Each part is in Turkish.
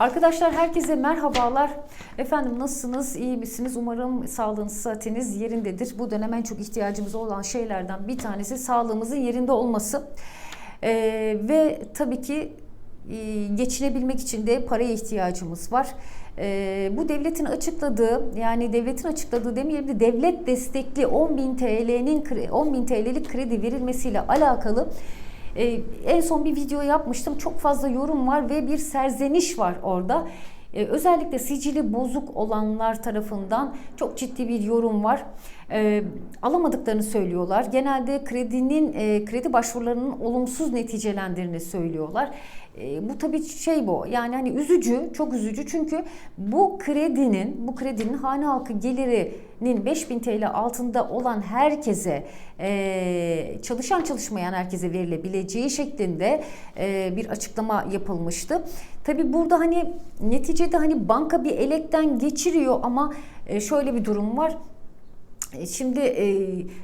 Arkadaşlar herkese merhabalar. Efendim nasılsınız? İyi misiniz? Umarım sağlığınız, sıhhatiniz yerindedir. Bu dönem en çok ihtiyacımız olan şeylerden bir tanesi sağlığımızın yerinde olması. Ee, ve tabii ki e, geçinebilmek için de paraya ihtiyacımız var. Ee, bu devletin açıkladığı yani devletin açıkladığı demeyelim de devlet destekli 10.000 TL'nin 10.000 TL'lik kredi verilmesiyle alakalı ee, en son bir video yapmıştım. Çok fazla yorum var ve bir serzeniş var orada. Ee, özellikle sicili bozuk olanlar tarafından çok ciddi bir yorum var. Ee, alamadıklarını söylüyorlar. Genelde kredinin e, kredi başvurularının olumsuz neticelendiğini söylüyorlar. E, bu tabii şey bu. Yani hani üzücü, çok üzücü. Çünkü bu kredinin, bu kredinin hane halkı gelirinin 5000 TL altında olan herkese, e, çalışan çalışmayan herkese verilebileceği şeklinde e, bir açıklama yapılmıştı. Tabii burada hani neticede hani banka bir elekten geçiriyor ama e, şöyle bir durum var. Şimdi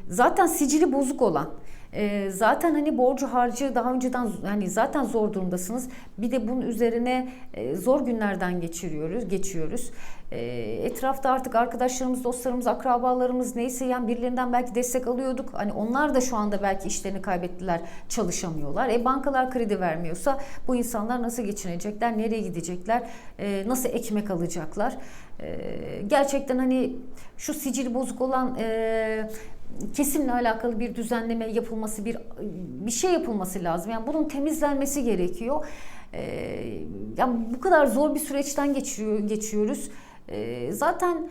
zaten sicili bozuk olan e, zaten hani borcu harcı daha önceden hani zaten zor durumdasınız. Bir de bunun üzerine e, zor günlerden geçiriyoruz, geçiyoruz. E, etrafta artık arkadaşlarımız, dostlarımız, akrabalarımız neyse yani birilerinden belki destek alıyorduk. Hani onlar da şu anda belki işlerini kaybettiler, çalışamıyorlar. E bankalar kredi vermiyorsa bu insanlar nasıl geçinecekler, nereye gidecekler, e, nasıl ekmek alacaklar? E, gerçekten hani şu sicil bozuk olan e, kesimle alakalı bir düzenleme yapılması, bir bir şey yapılması lazım. Yani bunun temizlenmesi gerekiyor. Ee, yani bu kadar zor bir süreçten geçiyor, geçiyoruz. Ee, zaten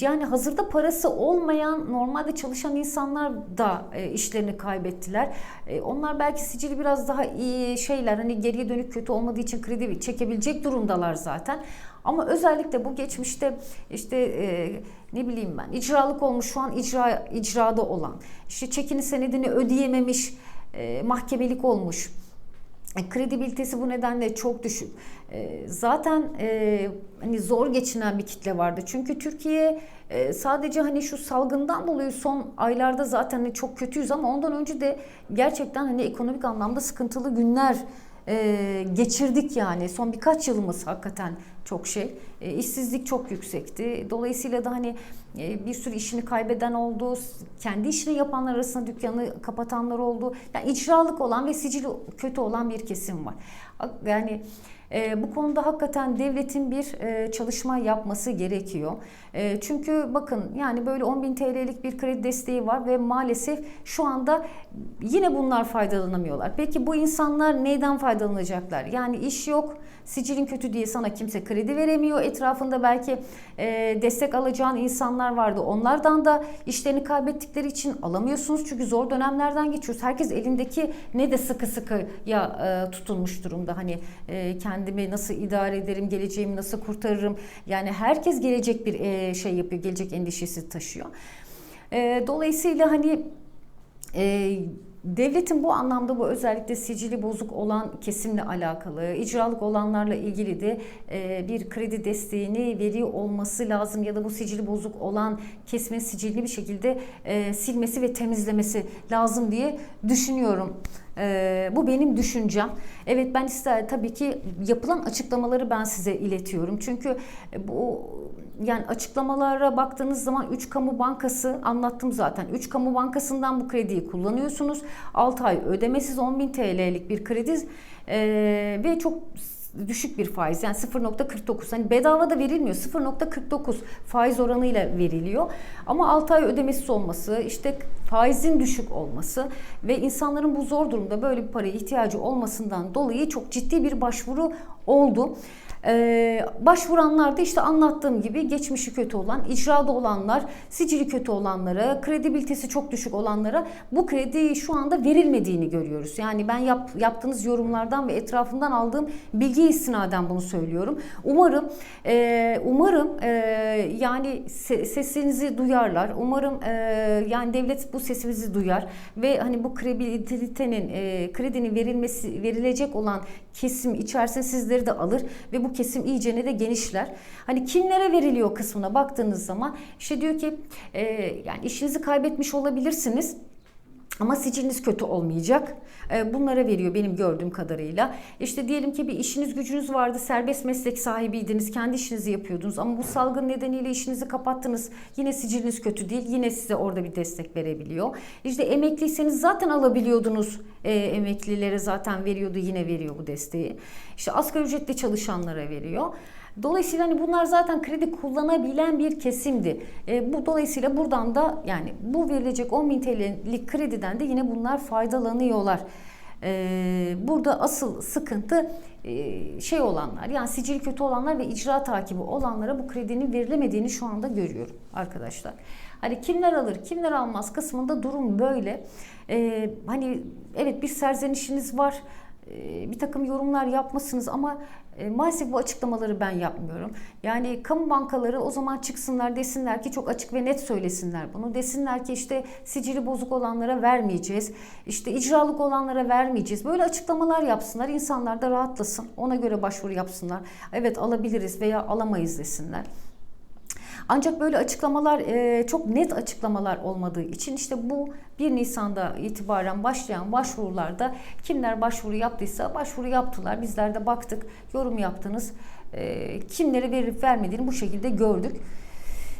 yani hazırda parası olmayan normalde çalışan insanlar da e, işlerini kaybettiler. E, onlar belki sicili biraz daha iyi şeyler hani geriye dönük kötü olmadığı için kredi çekebilecek durumdalar zaten. Ama özellikle bu geçmişte işte e, ne bileyim ben icralık olmuş şu an icra icrada olan işte çekini senedini ödeyememiş e, mahkemelik olmuş kredibilitesi bu nedenle çok düşük. E, zaten e, hani zor geçinen bir kitle vardı. Çünkü Türkiye sadece hani şu salgından dolayı son aylarda zaten hani çok kötüyüz ama ondan önce de gerçekten hani ekonomik anlamda sıkıntılı günler e, geçirdik yani. Son birkaç yılımız hakikaten çok şey. E, işsizlik çok yüksekti. Dolayısıyla da hani e, bir sürü işini kaybeden oldu. Kendi işini yapanlar arasında dükkanı kapatanlar oldu. Yani icralık olan ve sicili kötü olan bir kesim var. Yani e, bu konuda hakikaten devletin bir e, çalışma yapması gerekiyor. E, çünkü bakın yani böyle 10 bin TL'lik bir kredi desteği var ve maalesef şu anda yine bunlar faydalanamıyorlar. Peki bu insanlar neyden faydalanacaklar? Yani iş yok, sicilin kötü diye sana kimse kredi veremiyor. Etrafında belki e, destek alacağın insanlar vardı. Onlardan da işlerini kaybettikleri için alamıyorsunuz. Çünkü zor dönemlerden geçiyoruz. Herkes elindeki ne de sıkı sıkı ya e, tutulmuş durumda. Hani e, kendimi nasıl idare ederim, geleceğimi nasıl kurtarırım. Yani herkes gelecek bir e, şey yapıyor, gelecek endişesi taşıyor. E, dolayısıyla hani e, Devletin bu anlamda bu özellikle sicili bozuk olan kesimle alakalı, icralık olanlarla ilgili de e, bir kredi desteğini veriyor olması lazım ya da bu sicili bozuk olan kesimin sicilini bir şekilde e, silmesi ve temizlemesi lazım diye düşünüyorum. E, bu benim düşüncem. Evet ben ister tabii ki yapılan açıklamaları ben size iletiyorum. Çünkü bu yani açıklamalara baktığınız zaman 3 kamu bankası anlattım zaten. 3 kamu bankasından bu krediyi kullanıyorsunuz. 6 ay ödemesiz 10.000 TL'lik bir kredi e, ve çok düşük bir faiz yani 0.49 hani bedava da verilmiyor 0.49 faiz oranıyla veriliyor ama 6 ay ödemesiz olması işte faizin düşük olması ve insanların bu zor durumda böyle bir paraya ihtiyacı olmasından dolayı çok ciddi bir başvuru oldu. Ee, başvuranlar da işte anlattığım gibi geçmişi kötü olan, icrada olanlar, sicili kötü olanlara, kredibilitesi çok düşük olanlara bu kredi şu anda verilmediğini görüyoruz. Yani ben yap, yaptığınız yorumlardan ve etrafından aldığım bilgi istinaden bunu söylüyorum. Umarım e, umarım e, yani se, sesinizi duyarlar. Umarım e, yani devlet bu sesimizi duyar ve hani bu kredibilitenin e, kredinin verilmesi verilecek olan kesim içerisinde sizleri de alır ve bu kesim iyicene de genişler. Hani kimlere veriliyor kısmına baktığınız zaman işte diyor ki e, yani işinizi kaybetmiş olabilirsiniz. Ama siciliniz kötü olmayacak. E, bunlara veriyor benim gördüğüm kadarıyla. İşte diyelim ki bir işiniz gücünüz vardı, serbest meslek sahibiydiniz, kendi işinizi yapıyordunuz ama bu salgın nedeniyle işinizi kapattınız. Yine siciliniz kötü değil, yine size orada bir destek verebiliyor. İşte emekliyseniz zaten alabiliyordunuz. E, emeklilere zaten veriyordu, yine veriyor bu desteği. İşte asgari ücretli çalışanlara veriyor. Dolayısıyla hani bunlar zaten kredi kullanabilen bir kesimdi. E, bu dolayısıyla buradan da yani bu verilecek 10 bin TL'lik krediden de yine bunlar faydalanıyorlar. E, burada asıl sıkıntı e, şey olanlar yani sicil kötü olanlar ve icra takibi olanlara bu kredinin verilemediğini şu anda görüyorum arkadaşlar. Hani kimler alır kimler almaz kısmında durum böyle. E, hani evet bir serzenişiniz var e, bir takım yorumlar yapmasınız ama e, maalesef bu açıklamaları ben yapmıyorum. Yani kamu bankaları o zaman çıksınlar desinler ki çok açık ve net söylesinler bunu. Desinler ki işte sicili bozuk olanlara vermeyeceğiz. İşte icralık olanlara vermeyeceğiz. Böyle açıklamalar yapsınlar. İnsanlar da rahatlasın. Ona göre başvuru yapsınlar. Evet alabiliriz veya alamayız desinler. Ancak böyle açıklamalar e, çok net açıklamalar olmadığı için işte bu 1 Nisan'da itibaren başlayan başvurularda kimler başvuru yaptıysa başvuru yaptılar. Bizler de baktık, yorum yaptınız. E, kimlere verip vermediğini bu şekilde gördük.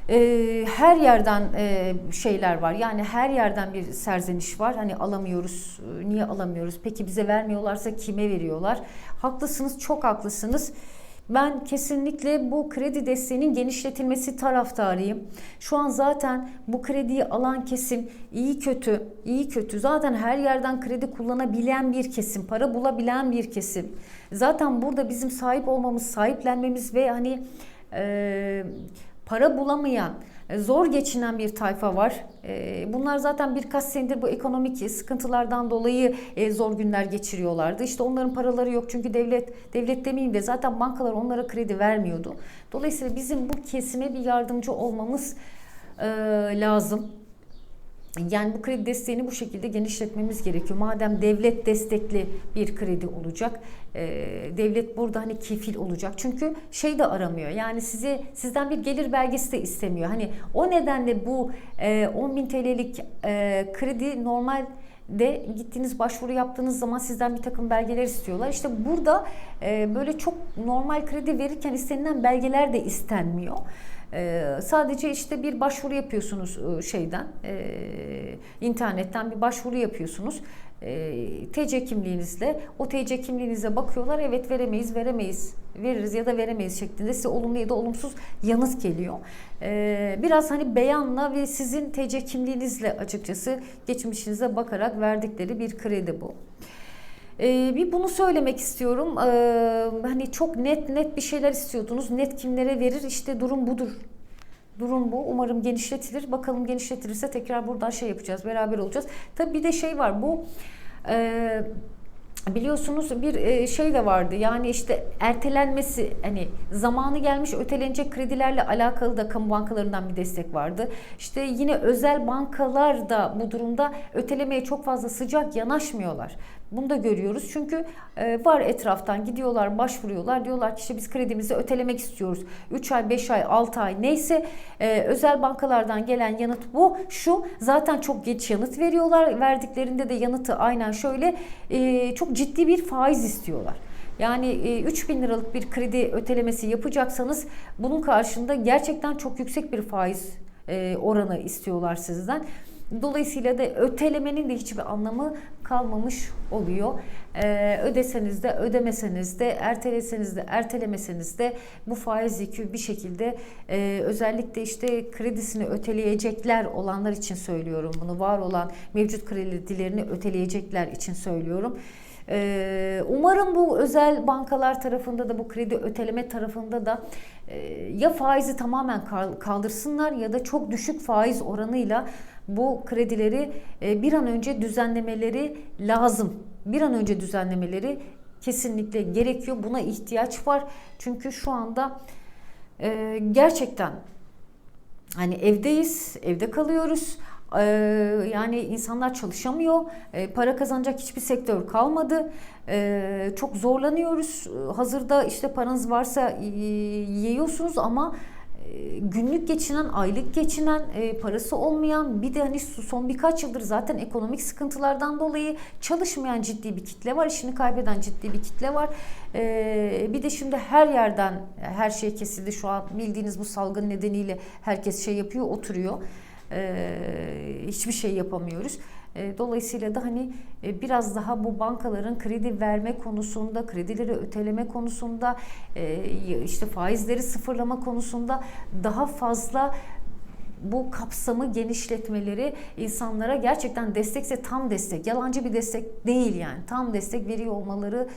E, her yerden e, şeyler var. Yani her yerden bir serzeniş var. Hani alamıyoruz. Niye alamıyoruz? Peki bize vermiyorlarsa kime veriyorlar? Haklısınız, çok haklısınız. Ben kesinlikle bu kredi desteğinin genişletilmesi taraftarıyım. Şu an zaten bu krediyi alan kesim iyi kötü, iyi kötü. Zaten her yerden kredi kullanabilen bir kesim, para bulabilen bir kesim. Zaten burada bizim sahip olmamız, sahiplenmemiz ve hani e, para bulamayan, e, zor geçinen bir tayfa var. E, bunlar zaten birkaç senedir bu ekonomik sıkıntılardan dolayı e, zor günler geçiriyorlardı. İşte onların paraları yok çünkü devlet, devlet demeyeyim de zaten bankalar onlara kredi vermiyordu. Dolayısıyla bizim bu kesime bir yardımcı olmamız lazım. Yani bu kredi desteğini bu şekilde genişletmemiz gerekiyor. Madem devlet destekli bir kredi olacak, e, devlet burada hani kefil olacak. Çünkü şey de aramıyor. Yani sizi sizden bir gelir belgesi de istemiyor. Hani o nedenle bu e, 10 bin TL'lik e, kredi normal de gittiğiniz başvuru yaptığınız zaman sizden bir takım belgeler istiyorlar. İşte burada e, böyle çok normal kredi verirken istenilen belgeler de istenmiyor. Ee, sadece işte bir başvuru yapıyorsunuz e, şeyden, e, internetten bir başvuru yapıyorsunuz. E, TC kimliğinizle, o TC kimliğinize bakıyorlar. Evet veremeyiz, veremeyiz, veririz ya da veremeyiz şeklinde size olumlu ya da olumsuz yanıt geliyor. E, biraz hani beyanla ve sizin TC kimliğinizle açıkçası geçmişinize bakarak verdikleri bir kredi bu. Ee, bir bunu söylemek istiyorum. Ee, hani çok net net bir şeyler istiyordunuz. Net kimlere verir? İşte durum budur. Durum bu. Umarım genişletilir. Bakalım genişletilirse tekrar buradan şey yapacağız. Beraber olacağız. Tabii bir de şey var. Bu e, biliyorsunuz bir e, şey de vardı. Yani işte ertelenmesi hani zamanı gelmiş ötelenecek kredilerle alakalı da kamu bankalarından bir destek vardı. İşte yine özel bankalar da bu durumda ötelemeye çok fazla sıcak yanaşmıyorlar. Bunu da görüyoruz. Çünkü e, var etraftan gidiyorlar, başvuruyorlar. Diyorlar ki işte biz kredimizi ötelemek istiyoruz. 3 ay, 5 ay, 6 ay neyse e, özel bankalardan gelen yanıt bu. Şu zaten çok geç yanıt veriyorlar. Verdiklerinde de yanıtı aynen şöyle e, çok ciddi bir faiz istiyorlar. Yani 3 bin liralık bir kredi ötelemesi yapacaksanız bunun karşında gerçekten çok yüksek bir faiz oranı istiyorlar sizden. Dolayısıyla da ötelemenin de hiçbir anlamı kalmamış oluyor. Ee, ödeseniz de ödemeseniz de erteleseniz de ertelemeseniz de bu faiz yükü bir şekilde e, özellikle işte kredisini öteleyecekler olanlar için söylüyorum bunu. Var olan mevcut kredilerini öteleyecekler için söylüyorum. Ee, umarım bu özel bankalar tarafında da bu kredi öteleme tarafında da e, ya faizi tamamen kaldırsınlar ya da çok düşük faiz oranıyla bu kredileri e, bir an önce düzenlemeleri lazım. Bir an önce düzenlemeleri kesinlikle gerekiyor. Buna ihtiyaç var. Çünkü şu anda e, gerçekten hani evdeyiz, evde kalıyoruz. E, yani insanlar çalışamıyor. Para kazanacak hiçbir sektör kalmadı. Çok zorlanıyoruz. Hazırda işte paranız varsa yiyorsunuz ama günlük geçinen, aylık geçinen, parası olmayan bir de hani son birkaç yıldır zaten ekonomik sıkıntılardan dolayı çalışmayan ciddi bir kitle var. işini kaybeden ciddi bir kitle var. Bir de şimdi her yerden her şey kesildi. Şu an bildiğiniz bu salgın nedeniyle herkes şey yapıyor, oturuyor. Hiçbir şey yapamıyoruz. E, Dolayısıyla da hani e, biraz daha bu bankaların kredi verme konusunda, kredileri öteleme konusunda, e, işte faizleri sıfırlama konusunda daha fazla bu kapsamı genişletmeleri insanlara gerçekten destekse tam destek, yalancı bir destek değil yani. Tam destek veriyor olmaları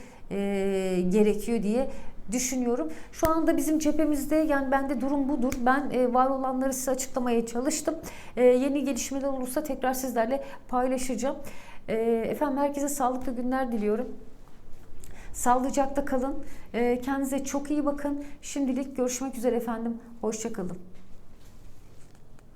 gerekiyor diye düşünüyorum. Şu anda bizim cephemizde yani bende durum budur. Ben e, var olanları size açıklamaya çalıştım. E, yeni gelişmeler olursa tekrar sizlerle paylaşacağım. E, efendim herkese sağlıklı günler diliyorum. Sağlıcakla kalın. E, kendinize çok iyi bakın. Şimdilik görüşmek üzere efendim. Hoşçakalın.